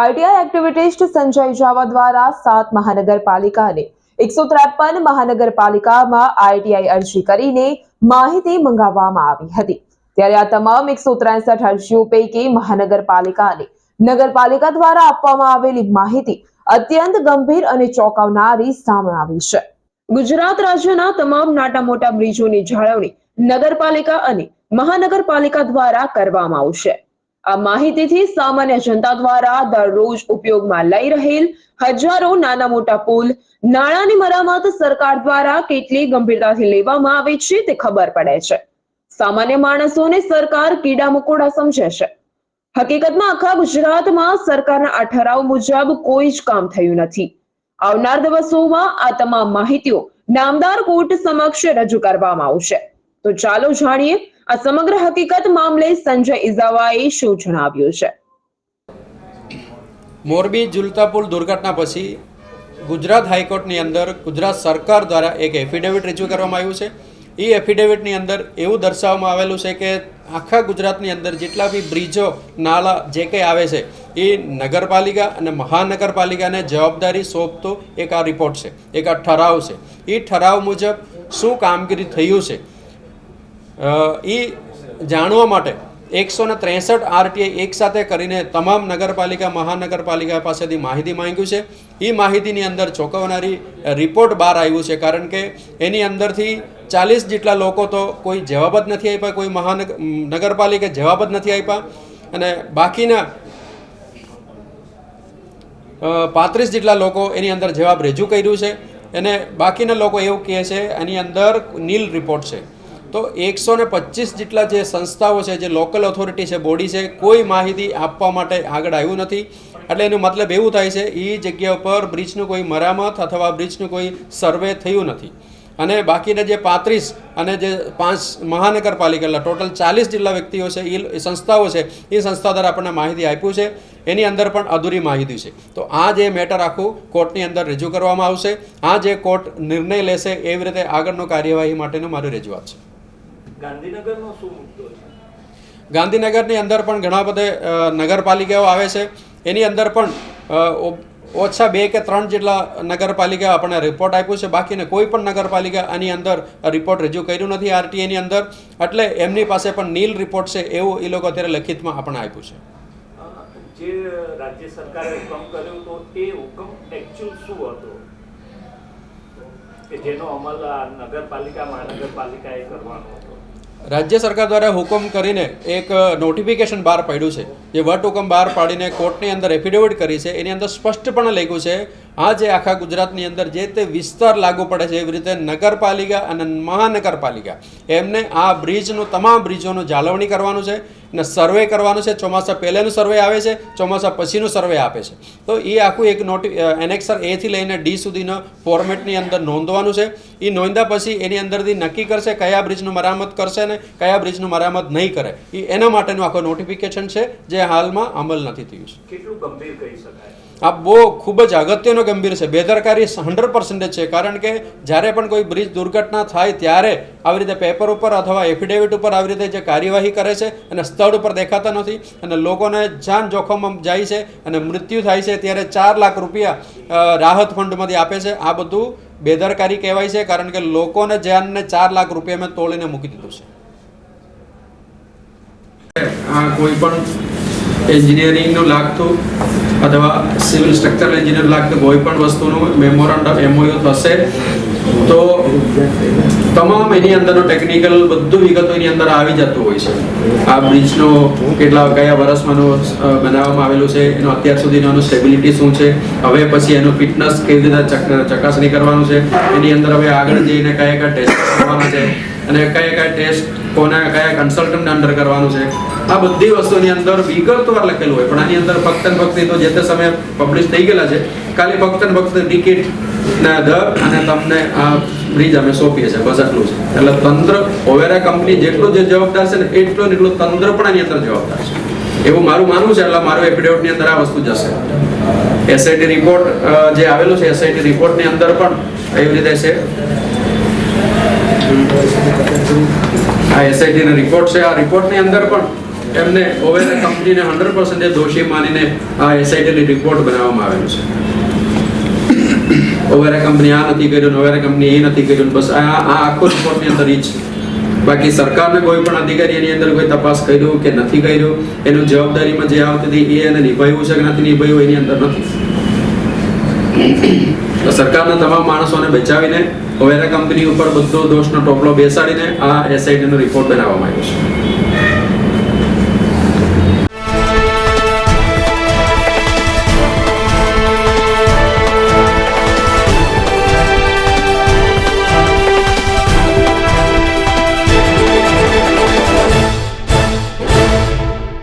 RTI એક્ટિવિટીસ્ટ Sanjay જાવા દ્વારા સાત મહાનગરપાલિકા અને એકસો ત્રેપન મહાનગરપાલિકામાં આઈટીઆઈ અરજી કરીને માહિતી મંગાવવામાં આવી હતી. ત્યારે આ તમામ એકસો ત્રેસઠ અરજીઓ પૈકી મહાનગરપાલિકા અને નગરપાલિકા દ્વારા આપવામાં આવેલી માહિતી અત્યંત ગંભીર અને ચોંકાવનારી સામે આવી છે. ગુજરાત રાજ્યના તમામ નાટા મોટા બ્રિજોની જાળવણી નગરપાલિકા અને મહાનગરપાલિકા દ્વારા કરવામાં આવશે. આ માહિતીથી સામાન્ય જનતા દ્વારા દરરોજ ઉપયોગમાં લઈ રહેલ હજારો નાના મોટા પુલ નાણાંની મરામત સરકાર દ્વારા કેટલી ગંભીરતાથી લેવામાં આવે છે તે ખબર પડે છે. સામાન્ય માણસોને સરકાર કીડા મકોડા સમજે છે. હકીકતમાં આખા ગુજરાતમાં સરકારના આ ઠરાવ મુજબ કોઈ જ કામ થયું નથી. આવનાર દિવસોમાં આ તમામ માહિતીઓ નામદાર કોર્ટ સમક્ષ રજૂ કરવામાં આવશે. તો ચાલો જાણીએ આ સમગ્ર હકીકત મામલે સંજય ઇઝાવાએ શું જણાવ્યું છે? મોરબી ઝુલતા પુલ દુર્ઘટના પછી ગુજરાત હાઈકોર્ટની અંદર ગુજરાત સરકાર દ્વારા એક એફિડેવિટ રજૂ કરવામાં આવ્યું છે. એ એફિડેવિટની અંદર એવું દર્શાવવામાં આવેલું છે કે આખા ગુજરાતની અંદર જેટલા બી બ્રિજો, નાલા જે કંઈ આવે છે, એ નગરપાલિકા અને મહાનગરપાલિકાને જવાબદારી સોંપતો એક આ રિપોર્ટ છે, એક આ ઠરાવ છે. એ ઠરાવ મુજબ શું કામગીરી થયું છે? એ જાણવા માટે એકસો ને ત્રેસઠ આરટીઆઈ એકસાથે કરીને તમામ નગરપાલિકા, મહાનગરપાલિકા પાસેથી માહિતી માંગ્યું છે. એ માહિતીની અંદર ચોંકાવનારી રિપોર્ટ બહાર આવ્યું છે, કારણ કે એની અંદરથી ચાલીસ જેટલા લોકો તો કોઈ જવાબ જ નથી આપ્યા, કોઈ મહાનગર નગરપાલિકા જવાબ જ નથી આપ્યા. અને બાકીના પાંત્રીસ જેટલા લોકો એની અંદર જવાબ રજૂ કર્યું છે. અને બાકીના લોકો એવું કહે છે, એની અંદર નીલ રિપોર્ટ છે. તો એકસો ને પચીસ જેટલા જે સંસ્થાઓ છે, જે લોકલ ઓથોરિટી છે બોડી છે, કોઈ માહિતી આપવા માટે આગળ આવ્યું નથી. એટલે એનો મતલબ એવું થાય છે એ જગ્યા ઉપર બ્રિજનું કોઈ મરામત અથવા બ્રિજનું કોઈ સર્વે થયું નથી. અને બાકીના જે પાંત્રીસ અને જે પાંચ મહાનગરપાલિકા ટોટલ ચાલીસ જેટલા વ્યક્તિઓ છે એ સંસ્થાઓ છે એ સંસ્થા દ્વારા આપણને માહિતી આપ્યું છે. એની અંદર પણ અધૂરી માહિતી છે. તો આ જે મેટર આખું કોર્ટની અંદર રજૂ કરવામાં આવશે. આ જે કોર્ટ નિર્ણય લેશે, એવી રીતે આગળનો કાર્યવાહી માટેનું મારી રજૂઆત છે. ગાંધીનગરનો શું મુદ્દો છે? ગાંધીનગરની અંદર પણ ઘણા બધે નગરપાલિકાઓ આવે છે. એની અંદર પણ ઓછા બે કે ત્રણ જેટલા નગરપાલિકા આપણને રિપોર્ટ આપ્યું છે. બાકીને કોઈ પણ નગરપાલિકા આની અંદર રિપોર્ટ રજૂ કર્યું નથી આરટીએની અંદર. એટલે એમની પાસે પણ નીલ રિપોર્ટ છે એવું એ લોકો અત્યારે લખિતમાં આપણને આપ્યું છે. જે રાજ્ય સરકારે હુકમ કર્યો તો એ હુકમ એકચ્યુઅલ શું હતો? કે જેનો અમલ નગરપાલિકા મહાનગરપાલિકાએ કરવાનો હતો? રાજ્ય સરકાર દ્વારા હુકમ કરીને એક નોટિફિકેશન બહાર પાડ્યું છે. જે વટ હુકમ બહાર પાડીને કોર્ટની અંદર એફિડેવિટ કરી છે. એની અંદર સ્પષ્ટપણે લખ્યું છે, આ જે આખા ગુજરાતની અંદર જે તે વિસ્તાર લાગુ પડે છે, એવી રીતે નગરપાલિકા અને મહાનગરપાલિકા, એમને આ બ્રિજનું તમામ બ્રિજોનું જાળવણી કરવાનું છે. અને સર્વે કરવાનું છે. ચોમાસા પહેલાંનું સર્વે આવે છે, ચોમાસા પછીનું સર્વે આપે છે. તો એ આખું એક નોટિ એનેક્સર એથી લઈને ડી સુધીનો ફોર્મેટની અંદર નોંધવાનું છે. એ નોંધ્યા પછી એની અંદરથી નક્કી કરશે કયા બ્રિજનું મરામત કરશે ને કયા બ્રિજનું મરામત નહીં કરે. એ એના માટેનું આખું નોટિફિકેશન છે, જે હાલમાં અમલ નથી થયું છે. કેટલું ગંભીર કહી શકાય? આ બહુ ખૂબ જ અગત્યનો ગંભીર છે. બેદરકારી હંડ્રેડ પર્સન્ટેજ છે. કારણ કે જ્યારે પણ કોઈ બ્રિજ દુર્ઘટના થાય ત્યારે આવી રીતે પેપર ઉપર અથવા એફિડેવિટ ઉપર આવી રીતે જે કાર્યવાહી કરે છે અને સ્થળ ઉપર દેખાતા નથી અને લોકોને જાન જોખમમાં જાય છે અને મૃત્યુ થાય છે ત્યારે ચાર લાખ રૂપિયા રાહત ફંડમાંથી આપે છે. આ બધું બેદરકારી કહેવાય છે કારણ કે લોકોને જાનને ચાર લાખ રૂપિયામાં તોડીને મૂકી દીધું છે. આ કોઈ પણ એન્જિનિયરિંગનું લાગતું અથવા સિવિલ સ્ટ્રક્ચરલ એન્જિનિયર લાગતું કોઈ પણ વસ્તુનું મેમોરન્ડમ એમઓયુ થશે, તો તમામ એની અંદરનો ટેકનિકલ બધું વિગતો એની અંદર આવી જતું હોય છે. આ બ્રિજનો કેટલા, કયા વર્ષમાં બનાવવામાં આવેલું છે, એનો અત્યાર સુધીનો એનું સ્ટેબિલિટી શું છે, હવે પછી એનું ફિટનેસ કેવી રીતે ચકાસણી કરવાનું છે, એની અંદર હવે આગળ જઈને કયા કયા ટેસ્ટ કરવાના છે અને કયા કયા ટેસ્ટ કોના કયા કન્સલ્ટન્ટ અંડર કરવાનું છે. આ બધી વસ્તુની અંદર વિગતવાર લખેલું હોય, પણ આની અંદર ફક્ત ભક્તિ તો જે તે સમયે પબ્લિશ થઈ ગયેલા છે. ખાલી ફક્ત ને ફક્ત ટિકિટ ના દર અને તમને આ બ્રિજ અમે સોંપીએ છીએ, બસ આટલું છે. એટલે તંત્ર, ઓવેરા કંપની જેટલો જે જવાબદાર છે ને એટલું ને એટલું તંત્ર પણ આની અંદર જવાબદાર છે. એવું મારું માનવું છે, એટલે મારું એફિડેવિટની અંદર આ વસ્તુ જશે. એસઆઈટી રિપોર્ટ જે આવેલું છે એસઆઈટી રિપોર્ટની અંદર પણ એવી રીતે છે. આ એસઆઈટીનો રિપોર્ટ છે. આ રિપોર્ટની અંદર પણ એમને ઓવેરા કંપનીને હંડ્રેડ પર્સન્ટ દોષી માનીને આ એસઆઈટીની રિપોર્ટ બનાવવામાં આવેલું છે. ઓવેરા કંપની આ નથી કર્યું ઓવેરા કંપની એ નથી કર્યું બસ આ આ આખો રિપોર્ટની અંદર એ છે બાકી સરકારને કોઈ પણ અધિકારી એની અંદર કોઈ તપાસ કર્યું કે નથી કર્યું, એનું જવાબદારીમાં જે આવતી હતી એ એને નિભાવ્યું છે કે નથી નિભાવ્યું એની અંદર નથી. સરકારના તમામ માણસોને બચાવીને ઓવેરા કંપની ઉપર બધો દોષનો ટોપલો બેસાડીને આ એસઆઈટીનો રિપોર્ટ બનાવવામાં આવ્યો છે.